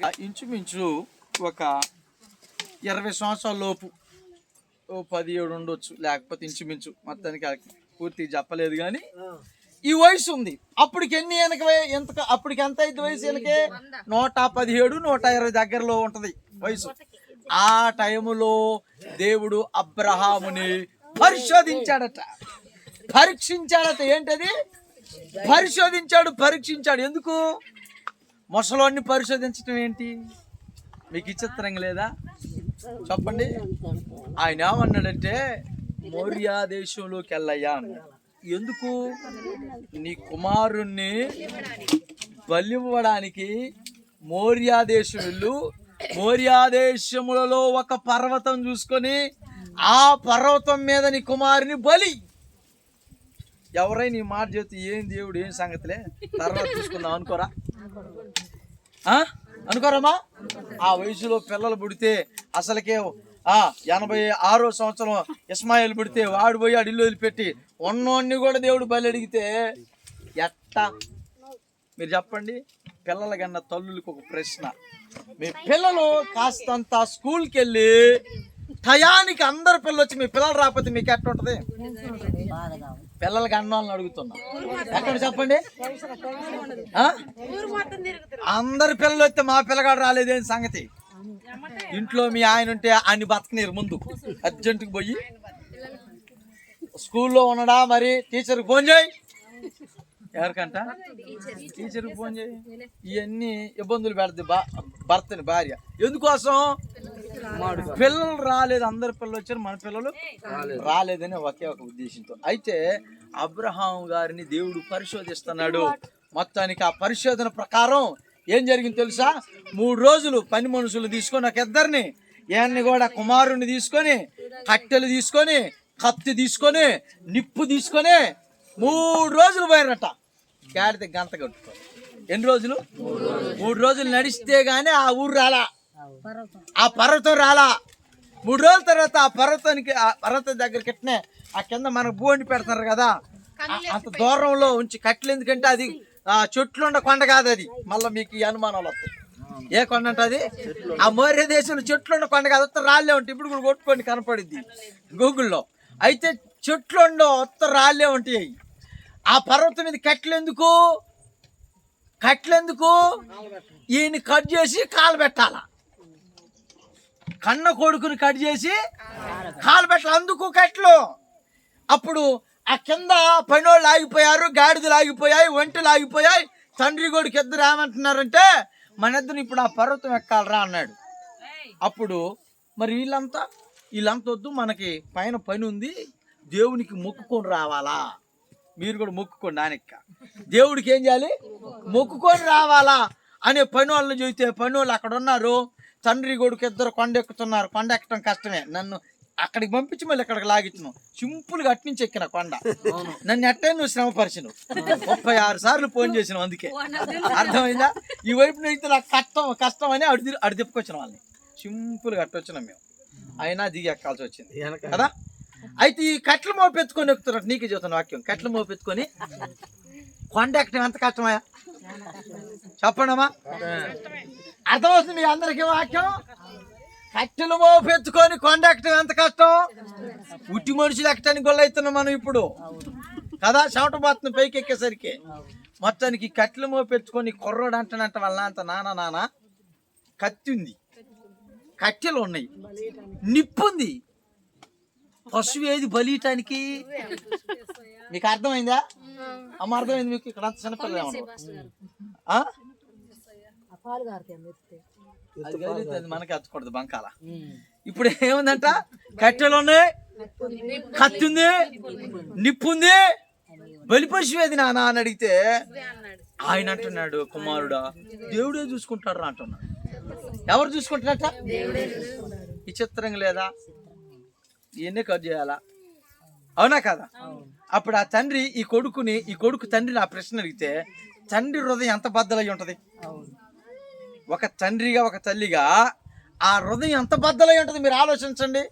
ఇంచుమించు ఒక ఇరవై సంవత్సరాల లోపు పదిహేడు ఉండొచ్చు. లేకపోతే ఇంచుమించు మొత్తానికి పూర్తి చెప్పలేదు కానీ ఈ వయసు ఉంది. అప్పటికి ఎన్ని వెనక ఎంత అప్పటికి ఎంత అయితే వయసు వెనకే? నూట పదిహేడు నూట ఇరవై దగ్గరలో ఉంటది వయసు. ఆ టైములో దేవుడు అబ్రహాముని పరిశోధించాడట. పరీక్షించాడట. ఏంటది? పరిశోధించాడు పరీక్షించాడు. ఎందుకు? ముసలోడిని పరిశోధించడం ఏంటి? మీకు విచిత్రంగా లేదా? చెప్పండి. ఆయన ఏమన్నాడంటే మౌర్యా దేశంలోకి వెళ్ళయ్యా అన్నాడు. ఎందుకు? నీ కుమారుణ్ణి బలివ్వడానికి మౌర్యా దేశం వెళ్ళు. మౌర్యా దేశములలో ఒక పర్వతం చూసుకొని ఆ పర్వతం మీద నీ కుమారుని బలి. ఎవరైనా ఈ మాట చెప్తే ఏం దేవుడు ఏం సంగతిలే? తర్వాత చూసుకుందాం అనుకోరా? ఆ? అనుకోరమ్మా ఆ వయసులో పిల్లలు పుడితే అసలుకే ఆ ఎనభై ఆరో సంవత్సరం ఇస్మాయిల్ పుడితే వాడు పోయి అడిల్లు వదిలిపెట్టి ఉన్నోడిని కూడా దేవుడు బలి అడిగితే ఎట్టా? మీరు చెప్పండి పిల్లల కన్నా తల్లులకు ఒక ప్రశ్న. మీ పిల్లలు కాస్తంత స్కూల్కి వెళ్ళి టయానికి అందరు పిల్లలు వచ్చి మీ పిల్లలు రాకపోతే మీకు ఎట్ట ఉంటుంది పిల్లలకి అన్నాళ్ళని అడుగుతున్నా. ఎక్కడ చెప్పండి? అందరు అందరి పిల్లలు వస్తే మా పిల్లగాడు రాలేదేం సంగతి? ఇంట్లో మీ ఆయన ఉంటే ఆయన బతకనీరు ముందు. అర్జెంటుకు పోయి. స్కూల్లో ఉన్నడా మరి? టీచర్కి ఫోన్ చేయి. ఎవరికంట? టీచర్కి ఫోన్ చేయి. ఇవన్నీ ఇబ్బందులు పెడద్ది భర్తని భార్య. ఎందుకోసం? పిల్లలు రాలేదు అందరి పిల్లలు వచ్చారు మన పిల్లలు రాలేదని ఒకే ఒక ఉద్దేశంతో. అయితే అబ్రహాం గారిని దేవుడు పరిశోధిస్తున్నాడు. మొత్తానికి ఆ పరిశోధన ప్రకారం ఏం జరిగింది తెలుసా? మూడు రోజులు పని మనుషులు తీసుకొని ఒక ఇద్దరిని ఈయన్ని కూడా కుమారుణ్ణి తీసుకొని కట్టెలు తీసుకొని కత్తి తీసుకొని నిప్పు తీసుకొని మూడు రోజులు పోయారట. గాడిద గంత కట్టుకో. ఎన్ని రోజులు. మూడు రోజులు నడిస్తే గానీ ఆ ఊరు రాలా. ఆ పర్వతం రాలా. మూడు రోజుల తర్వాత ఆ పర్వతానికి ఆ పర్వతం దగ్గరికి ఎట్నే ఆ కింద మనకు భూమి పెడతారు కదా. అంత దూరంలో ఉంచి కట్టెలు ఎందుకంటే అది ఆ చెట్లుండ కొండ కాదు అది. మళ్ళీ మీకు ఈ అనుమానాలు వస్తాయి. ఏ కొండ అంటే అది? ఆ మౌర్య దేశంలో చెట్లుండ కొండ కాదు. ఉత్త రాళ్ళే ఉంటాయి ఇప్పుడు కూడా కొట్టుకొని కనపడింది గూగుల్లో. అయితే చెట్లుండ ఉత్త రాళ్ళే ఉంటాయి. ఆ పర్వతం మీద కట్టెలు ఎందుకు? కట్టెలు ఎందుకు? ఈయన కట్ చేసి కాలు పెట్టాలా. కన్న కొడుకుని కట్ చేసి కాలు పెట్టలు అందుకు కట్లు అప్పుడు ఆ కింద పనోళ్ళు ఆగిపోయారు గాడిదలు ఆగిపోయాయి ఒంటెలు ఆగిపోయాయి. తండ్రి కొడుకు ఇద్దరు ఏమంటున్నారంటే మన ఇద్దరు ఇప్పుడు ఆ పర్వతం ఎక్కాలరా అన్నాడు. అప్పుడు మరి వీళ్ళంతా వీళ్ళంతా వద్దు మనకి పైన పని ఉంది దేవునికి మొక్కుకొని రావాలా? మీరు కూడా మొక్కుకోండి నానెక్క. దేవుడికి ఏం చేయాలి? మొక్కుకొని రావాలా? అనే పని వాళ్ళని చూస్తే పని వాళ్ళు అక్కడ ఉన్నారు. తండ్రి కొడుకు ఇద్దరు కొండ ఎక్కుతున్నారు కొండ ఎక్కడం కష్టమే. నన్ను అక్కడికి పంపించి మళ్ళీ ఇక్కడికి లాగించను సింపుల్గా అట్నుంచి ఎక్కిన కొండ. నన్ను ఎట్టే నువ్వు శ్రమ పరిచను ముప్పై ఆరు సార్లు ఫోన్ చేసిన అందుకే. అర్థమైందా? ఈ వైపు నుంచి నాకు కష్టం కష్టం అని అడి అడి తిప్పుకొచ్చిన వాళ్ళని. సింపుల్గా అట్టొచ్చినాం మేము. అయినా దిగి ఎక్కాల్సి వచ్చింది. కదా? అయితే ఈ కట్టెలు మోపెత్తుకొని ఎక్కుతున్నట్టు నీకే చెబుతున్న వాక్యం. కట్టెలు మోపెత్తుకొని కొండ ఎక్కడం ఎంత కష్టమా చెప్పండమ్మా. అర్థమవుతుంది మీ అందరికీ వాక్యం? కట్టెలు మోపెత్తుకొని కొండ ఎక్కడం ఎంత కష్టం? ఉట్టి మనుషులు ఎక్కడానికి గొల్లవుతున్నాం మనం ఇప్పుడు. కదా? చెమట పోతుంది పైకి ఎక్కేసరికి. మొత్తానికి కట్టెలు మోపెత్తుకొని కుర్రోడు అంటనంట వల్ల అంత నాన్న నాన్న. కత్తి ఉంది. కట్టెలు ఉన్నాయి. నిప్పుంది పశువు ఏది బలియటానికి? మీకు అర్థమైందా? అమ్మ అర్థమైంది మీకు? ఇక్కడ అంత చిన్నపిల్లలు కదిలితే అది మనకి హచ్చకూడదు బంకాల. ఇప్పుడు ఏముందంట? కట్టెలు ఉన్నాయి. కత్తి ఉంది. నిప్పు ఉంది. బలి పశువు ఏది నాన్న అని అడిగితే ఆయన అంటున్నాడు కుమారుడా దేవుడే చూసుకుంటాడు రా అంటున్నాడు. ఎవరు చూసుకుంటారట? విచిత్రంగా లేదా? ఇవన్నీ కట్ చేయాలా? అవునా కదా? అప్పుడు ఆ తండ్రి ఈ కొడుకుని ఈ కొడుకు తండ్రిని ఆ ప్రశ్న అడిగితే తండ్రి హృదయం ఎంత బద్దలై ఉంటది? ఒక తండ్రిగా ఒక తల్లిగా ఆ హృదయం ఎంత బద్దలై ఉంటుంది మీరు ఆలోచించండి.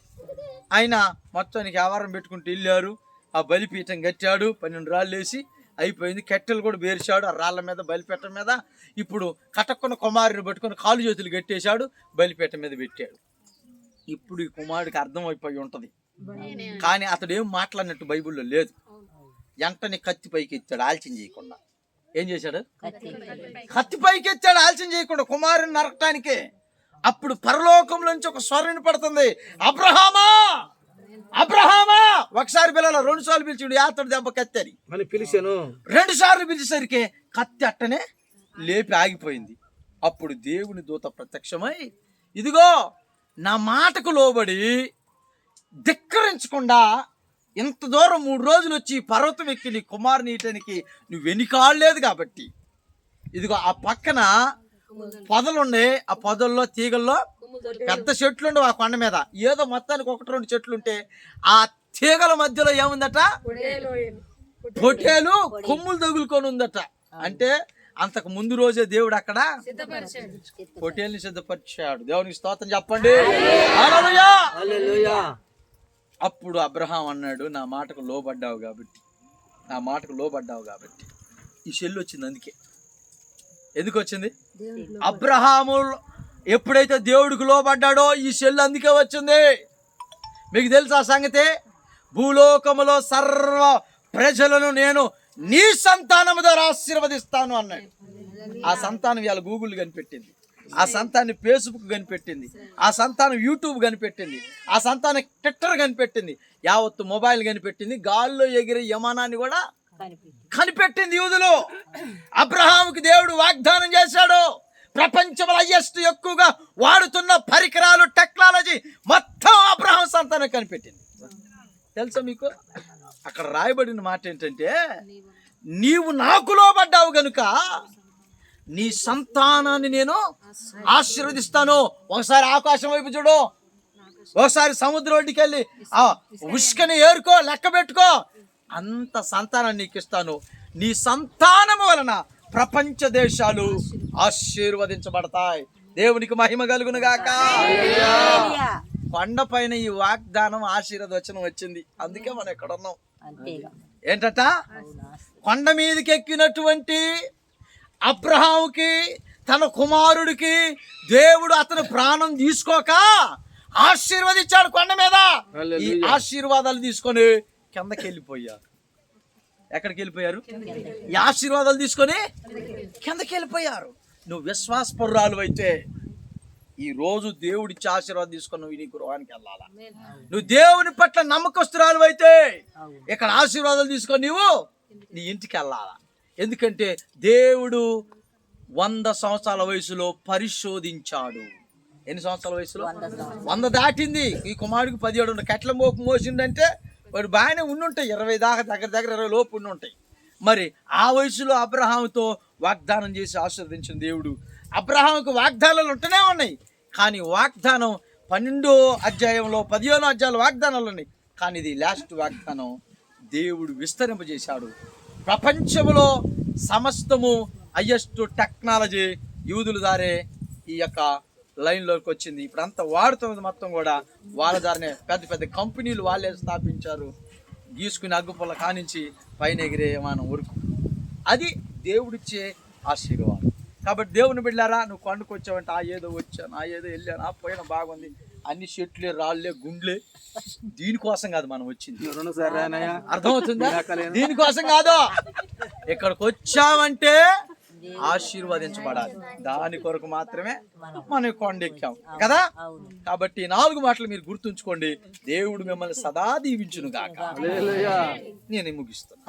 ఆయన మొత్తానికి ఆవారం పెట్టుకుంటూ వెళ్ళారు. ఆ బలిపీఠం కట్టాడు పన్నెండు రాళ్ళు వేసి అయిపోయింది. కట్టెలు కూడా బేర్చాడు ఆ రాళ్ళ మీద బలిపేట మీద. ఇప్పుడు కటక్కున్న కుమారుని పట్టుకొని కాలు చేతులు కట్టేశాడు బలిపేట మీద పెట్టాడు. ఇప్పుడు ఈ కుమారుడికి అర్థమైపోయి ఉంటది. కానీ అతడు ఏం మాట్లాడినట్టు బైబిల్లో లేదు. వెంటనే కత్తి పైకి ఎత్తాడు ఆలస్యం చేయకుండా. ఏం చేశాడు? కత్తి పైకి ఎత్తాడు ఆలస్యం చేయకుండా కుమారుని నరకటానికి. అప్పుడు పరలోకంలోంచి ఒక స్వరం పడుతుంది. అబ్రహామా! అబ్రహామా! ఒకసారి పిల్లల రెండు సార్లు పిలిచాడు. యాతడు దెబ్బ కత్తి అని. అని పిలిచాను. రెండు సార్లు పిలిచేసరికి కత్తి అట్టనే లేపి ఆగిపోయింది. అప్పుడు దేవుని దూత ప్రత్యక్షమై ఇదిగో నా మాటకు లోబడి ధిక్కరించకుండా ఇంత దూరం మూడు రోజులు వచ్చి పర్వతం ఎక్కి నీ కుమారుని ఈయటానికి నువ్వు వెనుకాడలేదు కాబట్టి. ఇదిగో ఆ పక్కన పొదలుండే ఆ పొదల్లో తీగల్లో పెద్ద చెట్లు ఉండవు ఆ కొండ మీద. ఏదో మొత్తానికి ఒకటి రెండు చెట్లు ఉంటే ఆ తీగల మధ్యలో ఏముందట? పొట్టేలు కొమ్ములు తగులుకొని ఉందట. అంటే అంతకు ముందు రోజే దేవుడు అక్కడ పొట్టేల్ని సిద్ధపరిచాడు. దేవునికి స్తోత్రం చెప్పండి. హల్లెలూయా. హల్లెలూయా. అప్పుడు అబ్రహాం అన్నాడు నా మాటకు లోబడ్డావు కాబట్టి. నా మాటకు లోబడ్డావు కాబట్టి. ఈ చెల్లు వచ్చింది అందుకే. ఎందుకు వచ్చింది? అబ్రహాము ఎప్పుడైతే దేవుడికి లోబడ్డాడో ఈ చెల్లు అందుకే వచ్చింది. మీకు తెలుసా ఆ సంగతి? భూలోకములో సర్వ ప్రజలను నేను నీ సంతానము ద్వారా ఆశీర్వదిస్తాను అన్నాడు. ఆ సంతానం ఇవాళ గూగుల్ కనిపెట్టింది. ఆ సంతాన్ని ఫేస్బుక్ కనిపెట్టింది. ఆ సంతానం యూట్యూబ్ కనిపెట్టింది. ఆ సంతానం ట్విట్టర్ కనిపెట్టింది. యావత్తు మొబైల్ కనిపెట్టింది. గాల్లో ఎగిరే యమానాన్ని కూడా కనిపెట్టింది యూదులు. అబ్రహాంకి దేవుడు వాగ్దానం చేశాడు. ప్రపంచంలో హయ్యెస్ట్ ఎక్కువగా వాడుతున్న పరికరాలు టెక్నాలజీ మొత్తం అబ్రహాం సంతానం కనిపెట్టింది. తెలుసా మీకు? అక్కడ రాయబడిన మాట ఏంటంటే నీవు నాకు లోబడ్డావు గనుక నీ సంతానాన్ని నేను ఆశీర్వదిస్తాను. ఒకసారి ఆకాశం వైపు చూడు. ఒకసారి సముద్రం ఒడ్డుకి వెళ్ళి ఆ ఉష్కని ఏరుకో లెక్క పెట్టుకో. అంత సంతానాన్ని నీకు ఇస్తాను. నీ సంతానము వలన ప్రపంచ దేశాలు ఆశీర్వదించబడతాయి. దేవునికి మహిమ కలుగును గాక. కొండ పైన ఈ వాగ్దానం ఆశీర్వదవచనం వచ్చింది. అందుకే మనం ఇక్కడ ఉన్నాం. ఏంటట? కొండ మీదకి ఎక్కినటువంటి అబ్రహాముకి తన కుమారుడికి దేవుడు అతని ప్రాణం తీసుకోక ఆశీర్వదించాడు కొండ మీద. ఈ ఆశీర్వాదాలు తీసుకొని కిందకి వెళ్ళిపోయారు. ఎక్కడికి వెళ్ళిపోయారు? ఈ ఆశీర్వాదాలు తీసుకొని కిందకి వెళ్ళిపోయారు. నువ్వు విశ్వాసపరురాలు అయితే ఈ రోజు దేవుడిచ్చి ఆశీర్వాదం తీసుకొని నువ్వు నీ గృహానికి వెళ్ళాలా? నువ్వు దేవుని పట్ల నమ్మకస్తురాలు అయితే ఇక్కడ ఆశీర్వాదాలు తీసుకొని నీవు నీ ఇంటికి వెళ్ళాలా? ఎందుకంటే దేవుడు వంద సంవత్సరాల వయసులో పరిశోధించాడు. ఎన్ని సంవత్సరాల వయసులో? వంద దాటింది. ఈ కుమారుడికి పదిహేడు ఉన్న కట్ల మోపు మోసిండంటే వాడు బాగానే ఉండుంటాయి. ఇరవై దాకా దగ్గర దగ్గర ఇరవై లోపు ఉండుంటాయి. మరి ఆ వయసులో అబ్రహాంతో వాగ్దానం చేసి ఆశీర్వదించిన దేవుడు అబ్రహాంకు వాగ్దానాలు ఉంటూనే ఉన్నాయి. కానీ వాగ్దానం పన్నెండో అధ్యాయంలో పదిహేనో అధ్యాయంలో వాగ్దానాలు ఉన్నాయి. కానీ ఇది లాస్ట్ వాగ్దానం దేవుడు విస్తరింపజేశాడు. ప్రపంచంలో సమస్తము హయ్యెస్ట్ టెక్నాలజీ యూదుల దారే ఈ యొక్క లైన్లోకి వచ్చింది. ఇప్పుడు అంతా వాడుతున్నది మొత్తం కూడా వాళ్ళ దారినే పెద్ద పెద్ద కంపెనీలు వాళ్ళే స్థాపించారు. గీసుకుని అగ్గుపుల్ల కానించి పైన ఎగిరే విమానం వరకు. అది దేవుడిచ్చే ఆశీర్వాదం. కాబట్టి దేవుని బిడ్డారా నువ్వు కొండకు వచ్చావంటే ఆ ఏదో వచ్చాను ఆ ఏదో వెళ్ళాను ఆ పోయిన బాగుంది అన్ని చెట్లే రాళ్ళే గుండ్లే. దీనికోసం కాదు మనం వచ్చింది. అర్థమవుతుందా? దీనికోసం కాదు? ఇక్కడికి వచ్చామంటే ఆశీర్వదించబడాలి. దాని కొరకు మాత్రమే మనం ఈ కొండ ఎక్కాం కదా కాబట్టి నాలుగు మాటలు మీరు గుర్తుంచుకోండి. దేవుడు మిమ్మల్ని సదా దీవించును గాక. హల్లెలూయా. నేను ముగిస్తాను